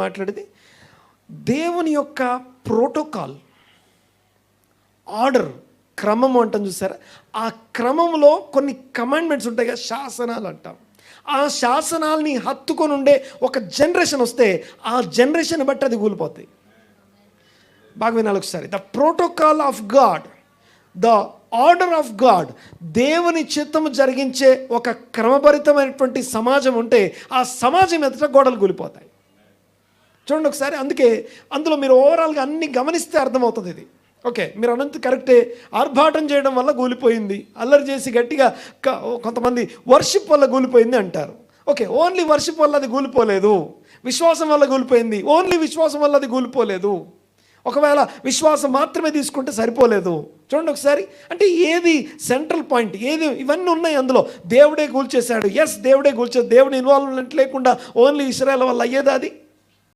మాట్లాడేది? దేవుని యొక్క ప్రోటోకాల్ ఆర్డర్ క్రమం అంటాం చూసారా? ఆ క్రమంలో కొన్ని కమాండ్మెంట్స్ ఉంటాయి కదా శాసనాలు అంటాం. ఆ శాసనాల్ని హత్తుకొని ఉండే ఒక జనరేషన్ వస్తే ఆ జనరేషన్ బట్టి అది కూలిపోతాయి. బాగా వినాలి ఒకసారి. The protocol of God the order of God దేవుని చిత్తము జరిగించే ఒక క్రమభరితమైనటువంటి సమాజం ఉంటే ఆ సమాజం ఎదుట గోడలు కూలిపోతాయి. చూడండి ఒకసారి అందుకే అందులో మీరు ఓవరాల్గా అన్ని గమనిస్తే అర్థమవుతుంది ఇది. ఓకే మీరు అనంత కరెక్టే ఆర్భాటం చేయడం వల్ల కూలిపోయింది అల్లరి చేసి గట్టిగా కొంతమంది వర్షిప్ వల్ల కూలిపోయింది అంటారు. ఓకే ఓన్లీ వర్షిప్ వల్ల అది కూలిపోలేదు విశ్వాసం వల్ల కూలిపోయింది ఓన్లీ విశ్వాసం వల్ల అది కూలిపోలేదు ఒకవేళ విశ్వాసం మాత్రమే తీసుకుంటే సరిపోలేదు. చూడండి ఒకసారి అంటే ఏది సెంట్రల్ పాయింట్ ఏది ఇవన్నీ ఉన్నాయి అందులో. దేవుడే కూల్చేశాడు ఎస్ దేవుడే కూల్చాడు దేవుడి ఇన్వాల్వ్మెంట్ లేకుండా ఓన్లీ ఇస్రాయల్ వల్ల అయ్యేది అది?